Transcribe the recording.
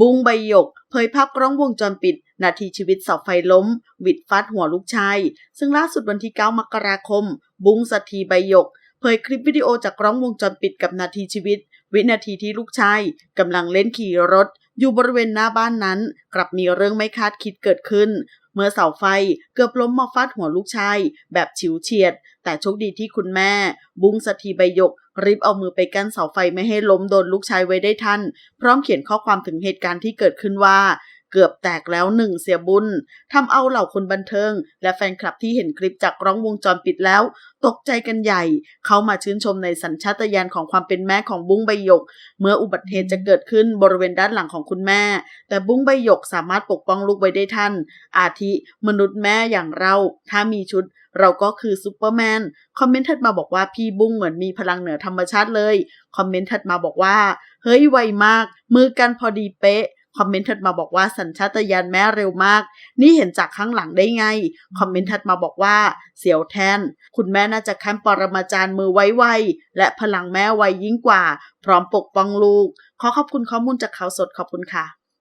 บุ้งใบหยก เผยภาพกล้องวงจรปิด นาทีชีวิตเสาไฟล้ม วิดฟาดหัวลูกชาย ซึ่งล่าสุดวันที่ 9 มกราคม บุ้งสัทีใบหยก เผยคลิปวิดีโอจากกล้องวงจรปิดกับนาทีชีวิต วินาทีที่ลูกชายกำลังเล่นขี่รถ อยู่บริเวณหน้าบ้านนั้น กลับมีเรื่องไม่คาดคิดเกิดขึ้น เมื่อเสาไฟเกือบล้มมาฟาดหัวลูกชาย แบบฉิวเฉียด แต่โชคดีที่คุณแม่ บุ้งสถีใบยก รีบเอามือไปกั้นเสาไฟไม่ให้ล้มโดนลูกชายไว้ได้ทัน พร้อมเขียนข้อความถึงเหตุการณ์ที่เกิดขึ้นว่า เกือบแตกแล้วหนึ่งเสียบุญทำเอาเหล่าคนบันเทิง และแฟนคลับที่เห็นคลิปจากกล้องวงจรปิดแล้ว ตกใจกันใหญ่ เขามาชื่นชมในสัญชาตญาณของความเป็นแม่ของบุ้งใบหยก เมื่ออุบัติเหตุจะเกิดขึ้นบริเวณด้านหลังของคุณแม่ แต่บุ้งใบหยกสามารถปกป้องลูกไว้ได้ทันอาทิมนุษย์แม่อย่างเรา ถ้ามีชุดเราก็คือซูเปอร์แมน คอมเมนต์ถัดมาบอกว่าพี่บุ้งเหมือนมีพลังเหนือธรรมชาติเลย คอมเมนต์ถัดมาบอกว่า เฮ้ยไวมาก มือกันพอดีเป๊ะ คอมเมนต์ถัดมาบอกว่าสัญชาตญาณแม่เร็วมาก นี่เห็นจากข้างหลังได้ไง คอมเมนต์ถัดมาบอกว่า เสียวแทน คุณแม่น่าจะแคมปรมาจารย์มือไวไวและพลังแม่ไวยิ่งกว่า พร้อมปกป้องลูก ขอขอบคุณข้อมูลจากข่าวสดขอบคุณค่ะ